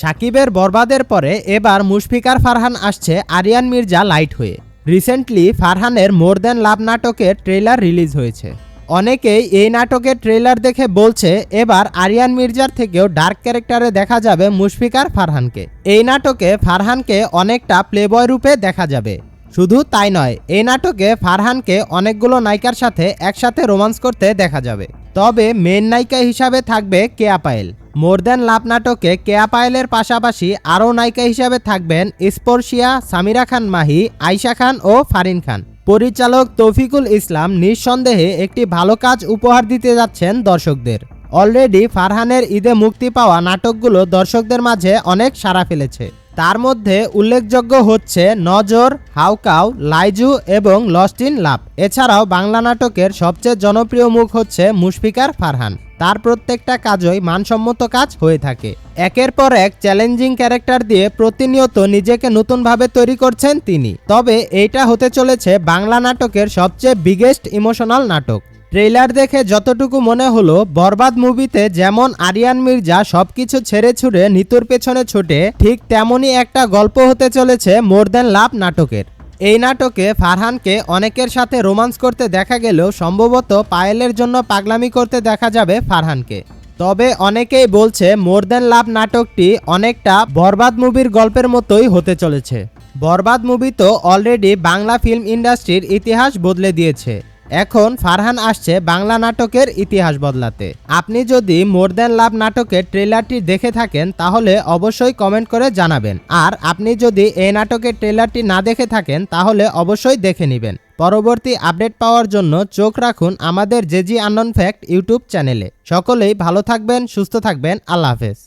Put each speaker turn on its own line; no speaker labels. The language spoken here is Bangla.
সাকিবের বরবাদের পরে এবার মুশফিকার ফারহান আসছে আরিয়ান মির্জা লাইট হয়ে। রিসেন্টলি ফারহানের মোর দ্যান লাভ নাটকের ট্রেলার রিলিজ হয়েছে। অনেকেই এই নাটকের ট্রেলার দেখে বলছে, এবার আরিয়ান মির্জার থেকেও ডার্ক ক্যারেক্টারে দেখা যাবে মুশফিকার ফারহানকে। এই নাটকে ফারহানকে অনেকটা প্লেবয় রূপে দেখা যাবে। শুধু তাই নয়, এই নাটকে ফারহানকে অনেকগুলো নায়িকার সাথে একসাথে রোমান্স করতে দেখা যাবে। তবে মেন নায়িকা হিসাবে থাকবে কেয়া পায়েল। মোর দ্যান লাভ নাটকে কেয়া পায়েলের পাশাপাশি আরও নায়িকা হিসাবে থাকবেন স্পর্শিয়া, সামিরা খান মাহি, আয়শা খান ও ফারিন খান। পরিচালক তৌফিকুল ইসলাম নিঃসন্দেহে একটি ভালো কাজ উপহার দিতে যাচ্ছেন দর্শকদের। অলরেডি ফারহানের ঈদে মুক্তি পাওয়া নাটকগুলো দর্শকদের মাঝে অনেক সাড়া ফেলেছে। তার মধ্যে উল্লেখযোগ্য হচ্ছে নজর, হাউকাউ, লাইজু এবং লস্ট ইন লাভ এছাড়াও বাংলা নাটকের সবচেয়ে জনপ্রিয় মুখ হচ্ছে মুশফিকার ফারহান। তার প্রত্যেকটা কাজই মানসম্মত কাজ হয়ে থাকে। একের পর এক চ্যালেঞ্জিং ক্যারেক্টার দিয়ে প্রতিনিয়ত নিজেকে নতুনভাবে তৈরি করছেন তিনি। তবে এইটা হতে চলেছে বাংলা নাটকের সবচেয়ে বিগেস্ট ইমোশনাল নাটক। ট্রেলার দেখে যতটুকু মনে হলো, বরবাদ মুভিতে যেমন আরিয়ান মির্জা সবকিছু ছেড়ে ছুড়ে নিতুর পেছনে ছোটে, ঠিক তেমনই একটা গল্প হতে চলেছে মোর দ্যান লাভ নাটকের। এই নাটকে ফারহানকে অনেকের সাথে রোমান্স করতে দেখা গেলেও সম্ভবত পায়েলের জন্য পাগলামি করতে দেখা যাবে ফারহানকে। তবে অনেকেই বলছে মোর দ্যান লাভ নাটকটি অনেকটা বরবাদ মুভির গল্পের মতোই হতে চলেছে। বরবাদ মুভি তো অলরেডি বাংলা ফিল্ম ইন্ডাস্ট্রির ইতিহাস বদলে দিয়েছে। এখন ফারহান আসছে বাংলা নাটকের ইতিহাস বদলাতে। আপনি যদি মোর দ্যান লাভ নাটকের ট্রেলারটি দেখে থাকেন, তাহলে অবশ্যই কমেন্ট করে জানাবেন। আর আপনি যদি এই নাটকের ট্রেলারটি না দেখে থাকেন, তাহলে অবশ্যই দেখে নেবেন। পরবর্তী আপডেট পাওয়ার জন্য চোখ রাখুন আমাদের জেজি আনন ফ্যাক্ট ইউটিউব চ্যানেলে। সকলেই ভালো থাকবেন, সুস্থ থাকবেন। আল্লাহ হাফেজ।